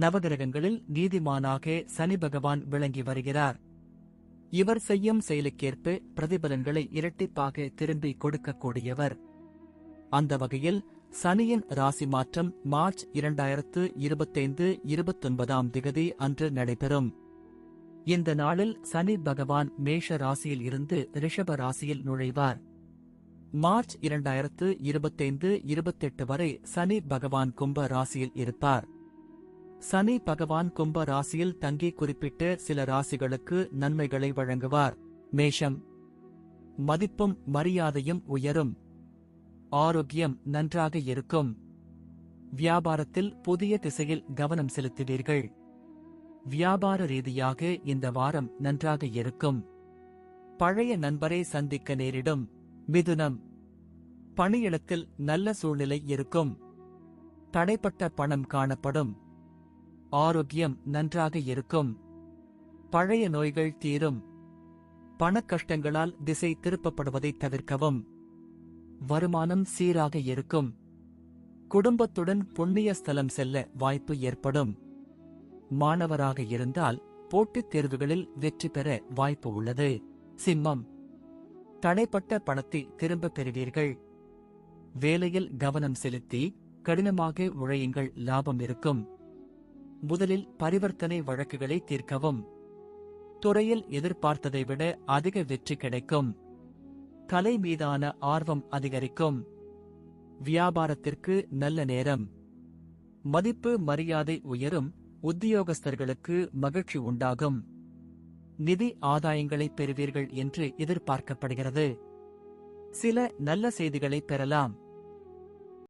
நவகிரகங்களில் நீதிமானாக சனி பகவான் விளங்கி வருகிறார். இவர் செய்யும் செயலுக்கேற்ப பிரதிபலன்களை இரட்டிப்பாக திரும்பி கொடுக்கக்கூடியவர். அந்த வகையில் சனியின் ராசி மாற்றம் மார்ச் இரண்டாயிரத்து இருபத்தைந்து இருபத்தொன்பதாம் திகதி அன்று நடைபெறும். இந்த நாளில் சனி பகவான் மேஷ ராசியில் இருந்து ரிஷப ராசியில் நுழைவார். மார்ச் இரண்டாயிரத்து இருபத்தைந்து இருபத்தெட்டு வரை சனி பகவான் கும்ப ராசியில் இருப்பார். சனி பகவான் கும்ப ராசியில் தங்கி குறிப்பிட்ட சில ராசிகளுக்கு நன்மைகளை வழங்குவார். மேஷம். மதிப்பும் மரியாதையும் உயரும். ஆரோக்கியம் நன்றாக இருக்கும். வியாபாரத்தில் புதிய திசையில் கவனம் செலுத்துவீர்கள். வியாபார ரீதியாக இந்த வாரம் நன்றாக இருக்கும். பழைய நண்பரை சந்திக்க நேரிடும். மிதுனம். பணியிடத்தில் நல்ல சூழ்நிலை இருக்கும். தடைப்பட்ட பணம் காணப்படும். ஆரோக்கியம் நன்றாக இருக்கும். பழைய நோய்கள் தீரும். பணக்கஷ்டங்களால் திசை திருப்பப்படுவதை தவிர்க்கவும். வருமானம் சீராக இருக்கும். குடும்பத்துடன் புண்ணிய ஸ்தலம் செல்ல வாய்ப்பு ஏற்படும். மாணவராக இருந்தால் போட்டித் தேர்வுகளில் வெற்றி பெற வாய்ப்பு உள்ளது. சிம்மம். தடைப்பட்ட பணத்தை திரும்பப் பெறுவீர்கள். வேலையில் கவனம் செலுத்தி கடினமாக உழையுங்கள் லாபம் இருக்கும். முதலில் பரிவர்த்தனை வழக்குகளை தீர்க்கவும். துறையில் எதிர்பார்த்ததை விட அதிக வெற்றி கிடைக்கும். கலை மீதான ஆர்வம் அதிகரிக்கும். வியாபாரத்திற்கு நல்ல நேரம். மதிப்பு மரியாதை உயரும் உத்தியோகஸ்தர்களுக்கு மகிழ்ச்சி உண்டாகும். நிதி ஆதாயங்களை பெறுவீர்கள் என்று எதிர்பார்க்கப்படுகிறது. சில நல்ல செய்திகளை பெறலாம்.